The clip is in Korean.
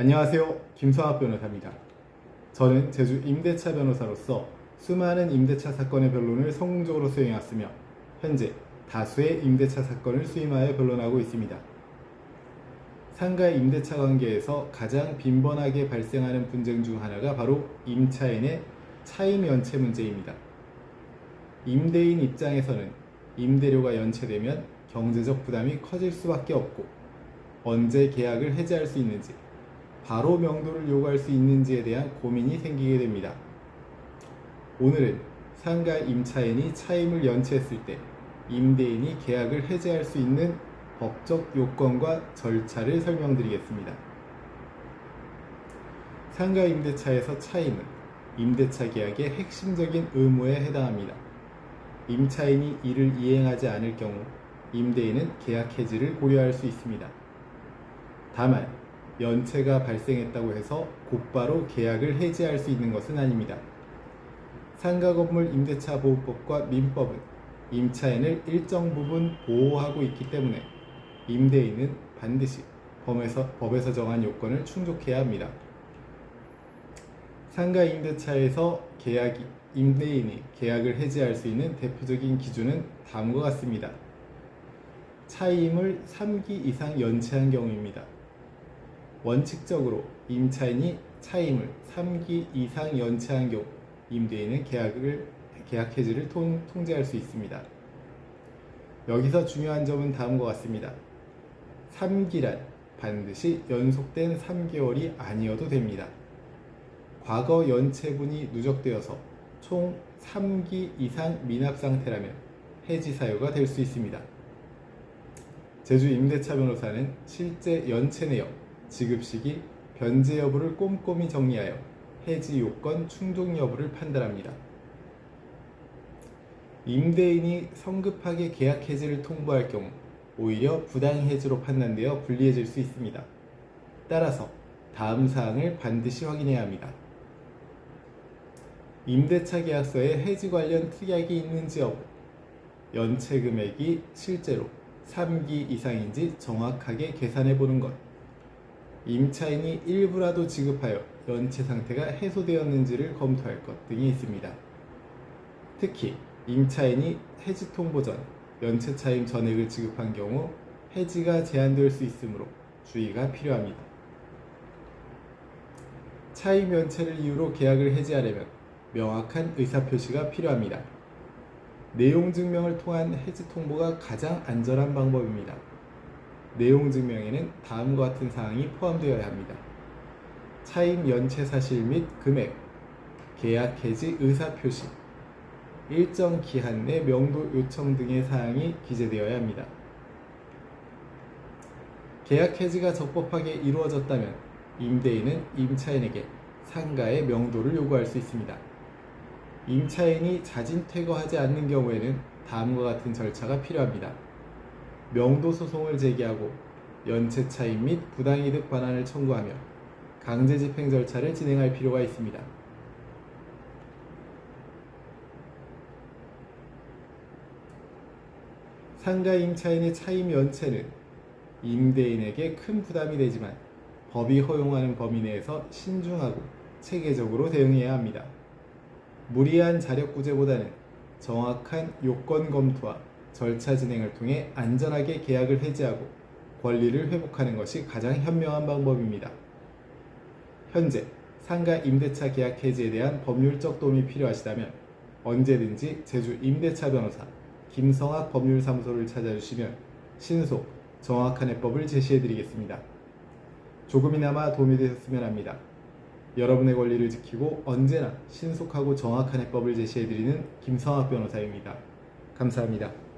안녕하세요. 김성학 변호사입니다. 저는 제주 임대차 변호사로서 수많은 임대차 사건의 변론을 성공적으로 수행해왔으며 현재 다수의 임대차 사건을 수임하여 변론하고 있습니다. 상가 임대차 관계에서 가장 빈번하게 발생하는 분쟁 중 하나가 바로 임차인의 차임 연체 문제입니다. 임대인 입장에서는 임대료가 연체되면 경제적 부담이 커질 수밖에 없고 언제 계약을 해지할 수 있는지 바로 명도를 요구할 수 있는지에 대한 고민이 생기게 됩니다. 오늘은 상가 임차인이 차임을 연체했을 때 임대인이 계약을 해지할 수 있는 법적 요건과 절차를 설명드리겠습니다. 상가 임대차에서 차임은 임대차 계약의 핵심적인 의무에 해당합니다. 임차인이 이를 이행하지 않을 경우 임대인은 계약 해지를 고려할 수 있습니다. 다만 연체가 발생했다고 해서 곧바로 계약을 해지할 수 있는 것은 아닙니다. 상가 건물 임대차 보호법과 민법은 임차인을 일정 부분 보호하고 있기 때문에 임대인은 반드시 법에서, 법에서 정한 요건을 충족해야 합니다. 상가 임대차에서 계약이 임대인이 계약을 해지할 수 있는 대표적인 기준은 다음과 같습니다. 차임을 3기 이상 연체한 경우입니다. 원칙적으로 임차인이 차임을 3기 이상 연체한 경우 임대인은 계약을 계약 해지를 통, 통제할 수 있습니다. 여기서 중요한 점은 다음과 같습니다. 3기란 반드시 연속된 3개월이 아니어도 됩니다. 과거 연체분이 누적되어서 총 3기 이상 미납 상태라면 해지 사유가 될 수 있습니다. 제주 임대차 변호사는 실제 연체 내역, 지급 시기, 변제 여부를 꼼꼼히 정리하여 해지 요건 충족 여부를 판단합니다. 임대인이 성급하게 계약 해지를 통보할 경우 오히려 부당 해지로 판단되어 불리해질 수 있습니다. 따라서 다음 사항을 반드시 확인해야 합니다. 임대차 계약서에 해지 관련 특약이 있는지 여부, 연체 금액이 실제로 3기 이상인지 정확하게 계산해 보는 것, 임차인이 일부라도 지급하여 연체 상태가 해소되었는지를 검토할 것 등이 있습니다. 특히 임차인이 해지 통보 전 연체 차임 전액을 지급한 경우 해지가 제한될 수 있으므로 주의가 필요합니다. 차임 연체를 이유로 계약을 해지하려면 명확한 의사표시가 필요합니다. 내용 증명을 통한 해지 통보가 가장 안전한 방법입니다. 내용 증명에는 다음과 같은 사항이 포함되어야 합니다. 차임 연체 사실 및 금액, 계약 해지 의사 표시, 일정 기한 내 명도 요청 등의 사항이 기재되어야 합니다. 계약 해지가 적법하게 이루어졌다면 임대인은 임차인에게 상가의 명도를 요구할 수 있습니다. 임차인이 자진 퇴거하지 않는 경우에는 다음과 같은 절차가 필요합니다. 명도 소송을 제기하고 연체 차임 및 부당이득 반환을 청구하며 강제 집행 절차를 진행할 필요가 있습니다. 상가 임차인의 차임 연체는 임대인에게 큰 부담이 되지만 법이 허용하는 범위 내에서 신중하고 체계적으로 대응해야 합니다. 무리한 자력 구제보다는 정확한 요건 검토와 절차 진행을 통해 안전하게 계약을 해지하고 권리를 회복하는 것이 가장 현명한 방법입니다. 현재 상가 임대차 계약 해지에 대한 법률적 도움이 필요하시다면 언제든지 제주 임대차 변호사 김성학 법률사무소를 찾아주시면 신속, 정확한 해법을 제시해 드리겠습니다. 조금이나마 도움이 되셨으면 합니다. 여러분의 권리를 지키고 언제나 신속하고 정확한 해법을 제시해 드리는 김성학 변호사입니다. 감사합니다.